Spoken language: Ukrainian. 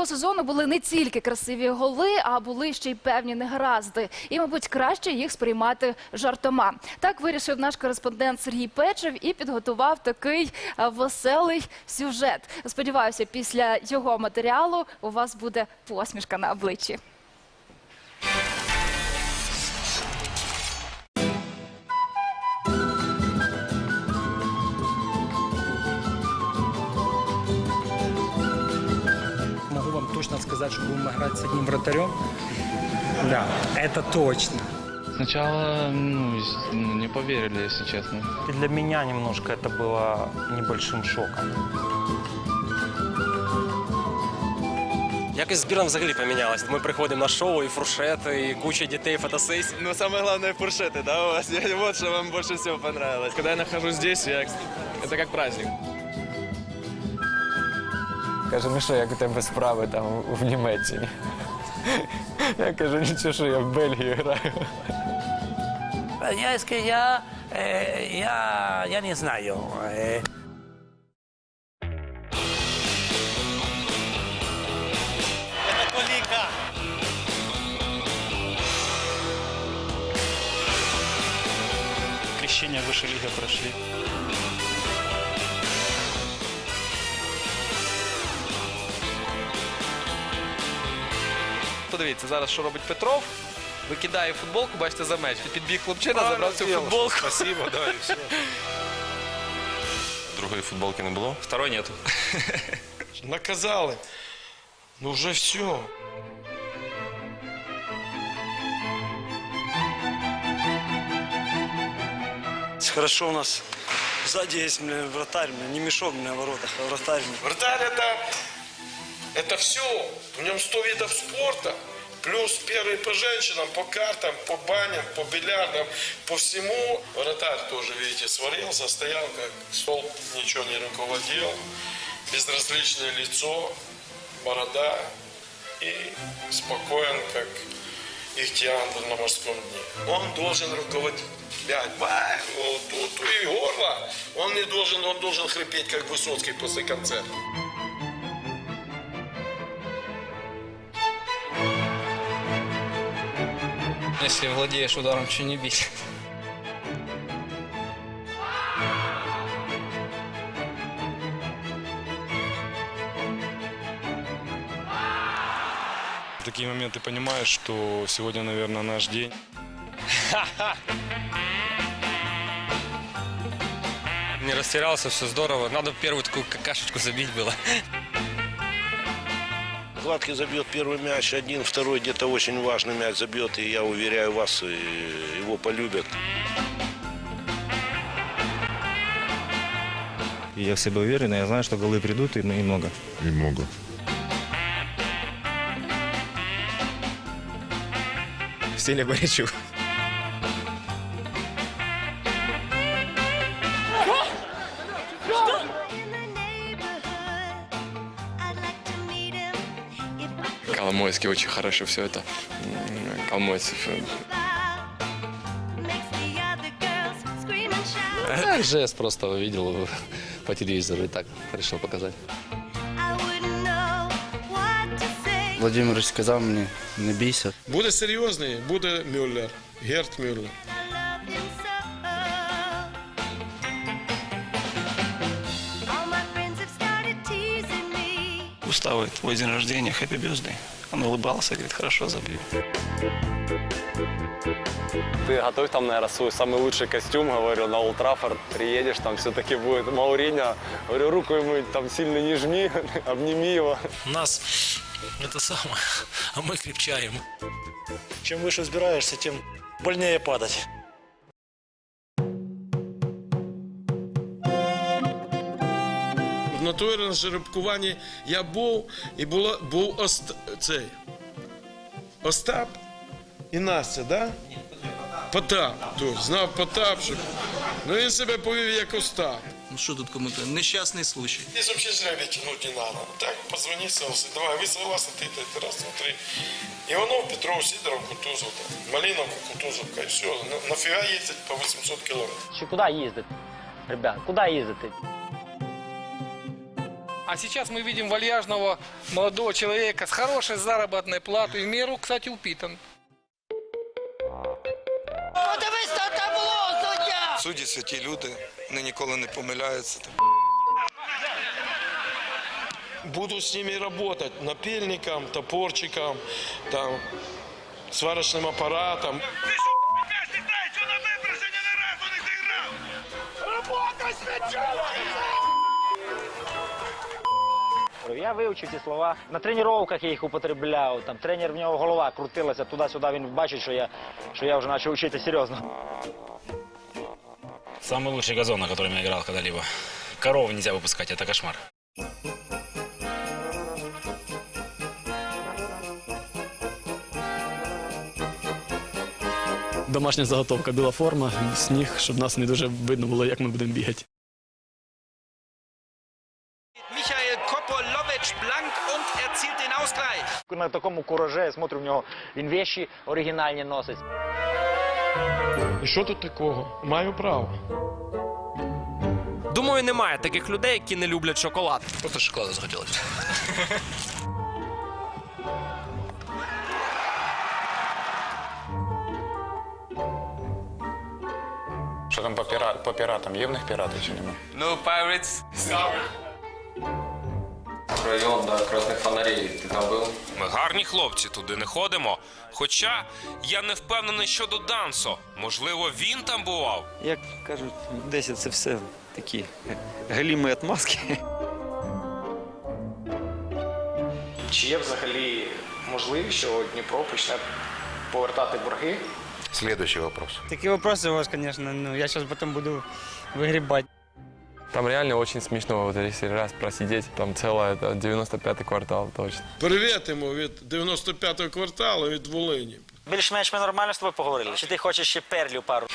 цього сезону були не тільки красиві голи, а були ще й певні негаразди. І, мабуть, краще їх сприймати жартома. Так вирішив наш кореспондент Сергій Печев і підготував такий е, веселий сюжет. Сподіваюся, після його матеріалу у вас буде посмішка на обличчі. точно сказать, что будем играть с одним вратарем. Да, это точно. Сначала ну, с- ну, не поверили, если честно. И для меня немножко это было небольшим шоком. Якось збірна взагалі помінялась. Ми приходимо на шоу, і фуршети, і куча дітей, фотосесій. Ну, самое главное, фуршеты, да, у вас? Вот что вам больше всего понравилось. Когда я нахожусь здесь, я... это как праздник. Каже, ну що, як у тебе справи там в Німеччині? Я кажу, нічого, що я в Бельгії граю. Я, ya, eh, ya, ya не знаю. eh. Крещение выше лиги прошли. Подивіться, зараз що робить Петров. Викидає футболку, бачите, за меч. Підбіг хлопчина, забрав цю футболку. Спасибо, да, и все. Другої футболки не було? Второй нету. Наказали. Ну вже все. Хорошо у нас. Сзади есть мне вратарь, мне не мешок мне в воротах, а вратарь. Вратарь это, это все. В нем 100 видов спорта. Плюс первый по женщинам, по картам, по баням, по бильярдам, по всему. Вратарь тоже, видите, сварился, стоял как стол, ничего не руководил. Безразличное лицо, борода и спокоен, как Ихтиандр на морском дне. Он должен руководить. Бай, вот тут и горло. Он не должен, он должен хрипеть, как Высоцкий после концерта. Если владеешь ударом, что не бить. В такие моменты понимаешь, что сегодня, наверное, наш день. Не растерялся, все здорово. Надо первую такую какашечку забить было. Гладкий забьет первый мяч, один, второй где-то очень важный мяч забьет, и я уверяю вас, его полюбят. И я в себе уверен, я знаю, что голы придут и, и много. И много. Стилі Борячук. Коломойский очень хорошо все это. м, Коломойцев. э, А, жест просто увидел по телевизору и так решил показать. Владимир сказав мені, не бійся. Буде серйозний, буде Мюллер. Герт Мюллер. Густаво, твой день рождения, хэппи бюзды. Он улыбался, говорит, хорошо забью. Ты готовь там, наверное, свой самый лучший костюм, говорю, на Ултрафорд приедешь, там все-таки будет Мауриньо. Говорю, руку ему там сильно не жми, обними его. У нас это самое, а мы крепчаем. Чем выше взбираешься, тем больнее падать. В натурі на жеребкуванні я був і було, був Ост... цей. Остап і Настя, да? Потап. Тут, знав Потап, що... Ну він себе повів як Остап. Ну что тут кому-то? Несчастный случай. Здесь вообще жребий тянуть не надо. Ну так, позвони Селси, давай, вы согласны, ты, ты, ты, раз, два, три. Иванов, Петров, Сидоров, Кутузов, там, Малиновка, Кутузовка, и все. На, нафига ездить по 800 километров? Чи куди їздити? Ребят, куди їздити? А сейчас мы видим вальяжного молодого человека с хорошей заработной платой, в меру, кстати, упитан. Судді святі люди, вони ніколи не помиляються. Буду с ними работать, напильником, топорчиком, там, сварочным аппаратом. Я вивчив ці слова. На тренуваннях я їх употребляв. Там тренер в нього голова крутилася туди-сюди. Він бачить, що я, що я вже почав вчити серйозно. Самый лучший газон, на котором я играл когда-либо. Корову нельзя выпускать, это кошмар. Домашня заготовка, біла форма, сніг, щоб нас не дуже видно було, як ми будемо бігати. На такому кураже я смотрю в нього. Він вещі оригінальні носить. І що тут такого? Маю право. Думаю, немає таких людей, які не люблять шоколад. Просто шоколада захотелось. Що там по, піра... по піратам? Є в них пірати чи нема? No pirates Район, да, красных фонарей. Ты там был? Ми гарні хлопці, туди не ходимо. Хоча я не впевнений щодо Дансо. Можливо, він там бував. Як кажуть, десь це все такі галіми отмазки. Чи є взагалі можливість, що Дніпро почне повертати борги? Следующий вопрос. Такі вопроси у вас, звісно, ну я зараз потім буду вигрібати. Там реально очень смешно, вот если раз просидеть, там целое, это 95-й квартал точно. Привіт йому від 95-го кварталу від Волині. Більш-менш ми нормально з тобою поговорили. Чи ти хочеш ще перлю пару?